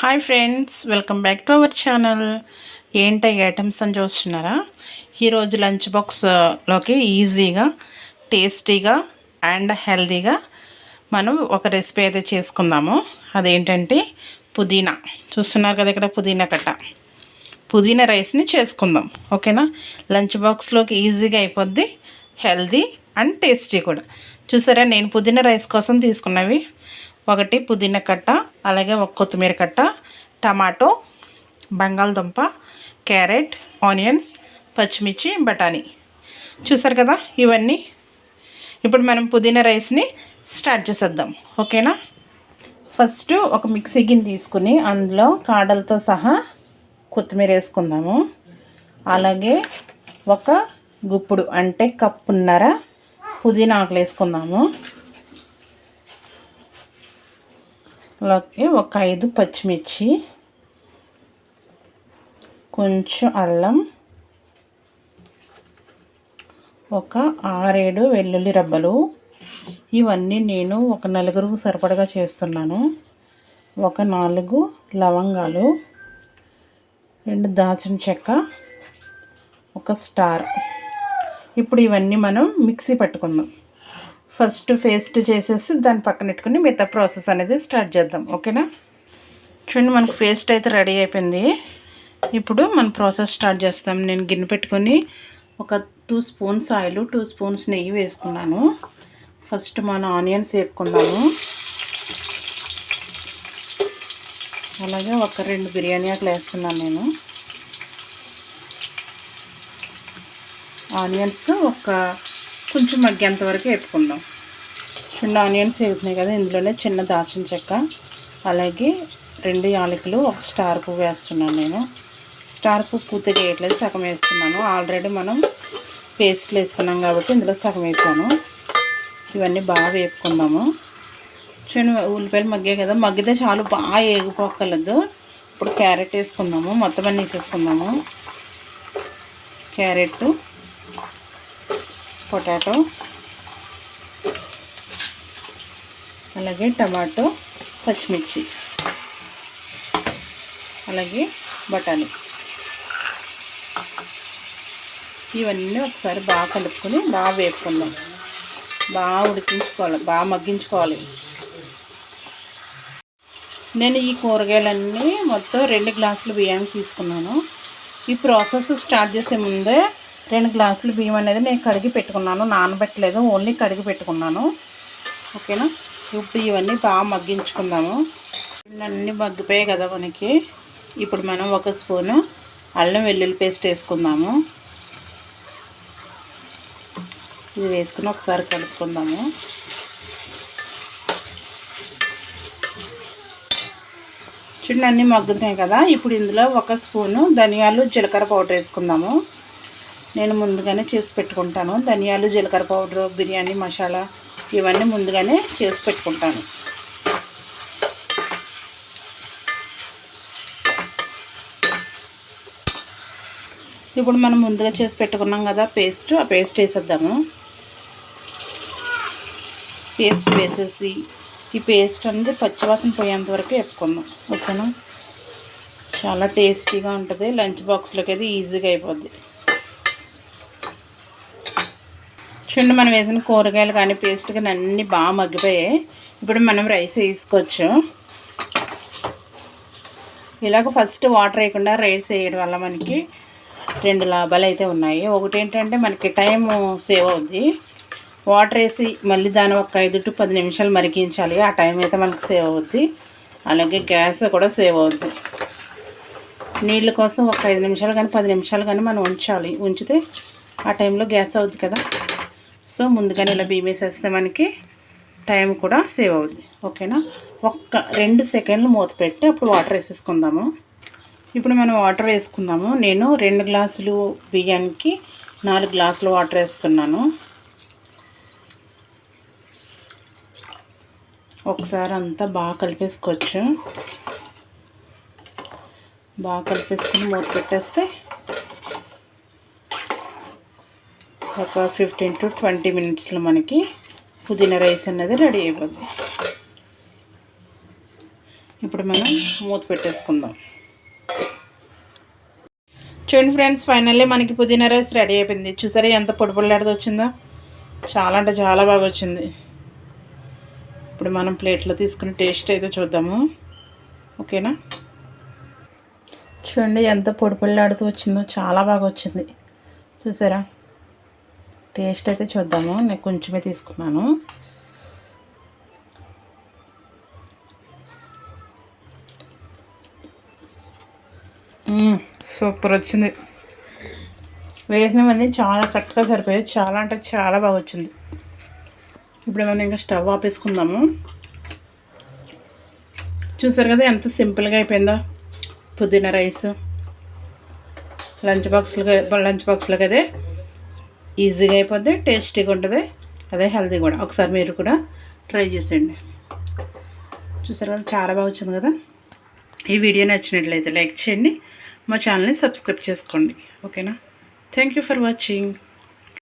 Hi friends welcome back to our channel ఏంటి items అని చూస్తున్నారా? ఈరోజు లంచ్ బాక్స్లోకి ఈజీగా టేస్టీగా అండ్ హెల్తీగా మనం ఒక రెసిపీ అయితే చేసుకుందాము. అదేంటంటే పుదీనా. చూస్తున్నారు కదా ఇక్కడ పుదీనా కట్ట పుదీనా రైస్ని చేసుకుందాం. ఓకేనా? లంచ్ బాక్స్లోకి ఈజీగా అయిపోద్ది హెల్దీ అండ్ టేస్టీ కూడా. చూసారా? నేను పుదీనా రైస్ కోసం తీసుకున్నవి. ఒకటి పుదీనా కట్ట అలాగే ఒక కొత్తిమీర కట్ట టమాటో బంగాళదుంప క్యారెట్ ఆనియన్స్ పచ్చిమిర్చి బఠానీ. చూసారు కదా ఇవన్నీ? ఇప్పుడు మనం పుదీనా రైస్ని స్టార్ట్ చేసేద్దాం. ఓకేనా? ఫస్ట్ ఒక మిక్సీ గిన్నె తీసుకుని అందులో కాడలతో సహా కొత్తిమీర వేసుకుందాము. అలాగే ఒక గుప్పుడు అంటే కప్పున్నర పుదీనా ఆకులు వేసుకుందాము. అలాగే ఒక ఐదు పచ్చిమిర్చి కొంచెం అల్లం ఒక ఆరేడు వెల్లుల్లి రబ్బలు. ఇవన్నీ నేను ఒక నలుగురు సరిపడగా చేస్తున్నాను. ఒక నాలుగు లవంగాలు రెండు దాచిన చెక్క ఒక స్టార్. ఇప్పుడు ఇవన్నీ మనం మిక్సీ పట్టుకుందాం. ఫస్ట్ పేస్ట్ చేసేసి దాన్ని పక్కన పెట్టుకుని మిగతా ప్రాసెస్ అనేది స్టార్ట్ చేద్దాం ఓకేనా? చూడండి మనకు పేస్ట్ అయితే రెడీ అయిపోయింది. ఇప్పుడు మన ప్రాసెస్ స్టార్ట్ చేస్తాం. నేను గిన్నె పెట్టుకొని ఒక two spoons oil two spoons నెయ్యి వేసుకున్నాను. ఫస్ట్ మన ఆనియన్స్ వేపుకున్నాము అలాగే ఒక రెండు బిర్యానీ ఆకులు వేస్తున్నాను నేను. ఆనియన్స్ ఒక కొంచెం మగ్గేంత వరకు వేపుకుందాం. చిన్న ఆనియన్స్ వేగుతున్నాయి కదా ఇందులోనే చిన్న దాచిన చెక్క అలాగే రెండు యాలకులు ఒక స్టార్ పువ్వు వేస్తున్నాను నేను. స్టార్ పువ్వు పూర్తిగా వేయట్లేదు సగం వేస్తున్నాను. ఆల్రెడీ మనం పేస్ట్లు వేసుకున్నాం కాబట్టి ఇందులో సగం వేసాను. ఇవన్నీ బాగా వేపుకుందాము. చిన్న ఉల్లిపాయలు మగ్గాయి కదా మగ్గితే చాలు బాగా ఏగిపోకలేదు ఇప్పుడు క్యారెట్ వేసుకుందాము మొత్తం అన్నీ వేసేసుకుందాము. క్యారెట్ పొటాటో అలాగే టమాటో పచ్చిమిర్చి అలాగే బఠానీ. ఇవన్నీ ఒకసారి బాగా కలుపుకొని బాగా వేపుకుందాం. బాగా ఉడికించుకోవాలి బాగా మగ్గించుకోవాలి. నేను ఈ కూరగాయలన్నీ మొత్తం రెండు గ్లాసులు బియ్యాన్ని తీసుకున్నాను. ఈ ప్రాసెస్ స్టార్ట్ చేసే ముందే రెండు గ్లాసులు బియ్యం అనేది నేను కడిగి పెట్టుకున్నాను. నానబెట్టలేదు ఓన్లీ కడిగి పెట్టుకున్నాను. ఓకేనా? ఇప్పుడు ఇవన్నీ బాగా మగ్గించుకుందాము. అన్నీ మగ్గిపోయాయి కదా మనకి. ఇప్పుడు మనం ఒక స్పూను అల్లం వెల్లుల్లి పేస్ట్ వేసుకుందాము. ఇది వేసుకుని ఒకసారి కలుపుకుందాము. చూడండి అన్నీ మగ్గుతున్నాయి కదా. ఇప్పుడు ఇందులో ఒక స్పూను ధనియాలు జీలకర్ర పౌడర్ వేసుకుందాము. నేను ముందుగానే చేసి పెట్టుకుంటాను. ధనియాలు జీలకర్ర పౌడర్ బిర్యానీ మసాలా ఇవన్నీ ముందుగానే చేసి పెట్టుకుంటాను. ఇప్పుడు మనం ముందుగా చేసి పెట్టుకున్నాం కదా పేస్ట్. ఆ పేస్ట్ వేసేద్దాము. పేస్ట్ వేసేసి ఈ పేస్ట్ అనేది పచ్చివాసన పోయేంత వరకు వేపుకుందాం. ఓకేనా? చాలా టేస్టీగా ఉంటుంది. లంచ్ బాక్స్లోకి అయితే ఈజీగా అయిపోద్ది. చూడండి మనం వేసిన కూరగాయలు కానీ పేస్ట్ కానీ అన్నీ బాగా మగ్గిపోయాయి. ఇప్పుడు మనం రైస్ వేసుకోవచ్చు. ఇలాగ ఫస్ట్ వాటర్ వేయకుండా రైస్ వేయడం వల్ల మనకి రెండు లాభాలు అయితే ఉన్నాయి. ఒకటి ఏంటంటే మనకి టైం సేవ్ అవుద్ది. వాటర్ వేసి మళ్ళీ దాన్ని ఒక ఐదు టు పది నిమిషాలు మరిగించాలి. ఆ టైం అయితే మనకి సేవ్ అవుద్ది. అలాగే గ్యాస్ కూడా సేవ్ అవుద్ది. నీళ్ళ కోసం ఒక ఐదు నిమిషాలు కానీ పది నిమిషాలు కానీ మనం ఉంచాలి. ఉంచితే ఆ టైంలో గ్యాస్ అవుద్ది కదా. సో ముందుగానే ఇలా బియ్యం వేసేస్తే మనకి టైం కూడా సేవ్ అవుద్ది. ఓకేనా? ఒక్క రెండు సెకండ్లు మూత పెట్టి అప్పుడు వాటర్ వేసేసుకుందాము. ఇప్పుడు మనం వాటర్ వేసుకుందాము. నేను రెండు గ్లాసులు బియ్యానికి నాలుగు గ్లాసులు వాటర్ వేస్తున్నాను. ఒకసారి అంతా బాగా కలిపేసుకోవచ్చు. బాగా కలిపేసుకుని మూత పెట్టేస్తే ఒక ఫిఫ్టీన్ టు ట్వంటీ మినిట్స్లో మనకి పుదీనా రైస్ అనేది రెడీ అయిపోద్ది. ఇప్పుడు మనం మూత పెట్టేసుకుందాం. చూడండి ఫ్రెండ్స్ ఫైనల్లీ మనకి పుదీనా రైస్ రెడీ అయిపోయింది. చూసారా ఎంత పొడి వచ్చిందో? చాలా అంటే చాలా బాగా వచ్చింది. ఇప్పుడు మనం ప్లేట్లో తీసుకుని టేస్ట్ అయితే చూద్దాము. ఓకేనా? చూడండి ఎంత పొడి పొడిలాడుతూ వచ్చిందో చాలా బాగా వచ్చింది. చూసారా? టేస్ట్ అయితే చూద్దాము. నేను కొంచెమే తీసుకున్నాను. సూపర్ వచ్చింది. వేసినవన్నీ చాలా కరెక్ట్గా సరిపోయాయి. చాలా అంటే చాలా బాగా వచ్చింది. ఇప్పుడు మనం ఇంకా స్టవ్ ఆపేసుకుందాము. చూసారు కదా ఎంత సింపుల్గా అయిపోయిందో. పుదీనా రైస్ లంచ్ బాక్స్లో లంచ్ బాక్స్లోకి అదే ఈజీగా అయిపోద్ది టేస్టీగా ఉంటుంది. అదే హెల్తీ కూడా. ఒకసారి మీరు కూడా ట్రై చేసేయండి. చూసారు కదా చాలా బాగా వచ్చింది కదా? ఈ వీడియో నచ్చినట్లయితే లైక్ చేయండి. మా ఛానల్ని సబ్స్క్రైబ్ చేసుకోండి. ఓకేనా? Thank you for watching.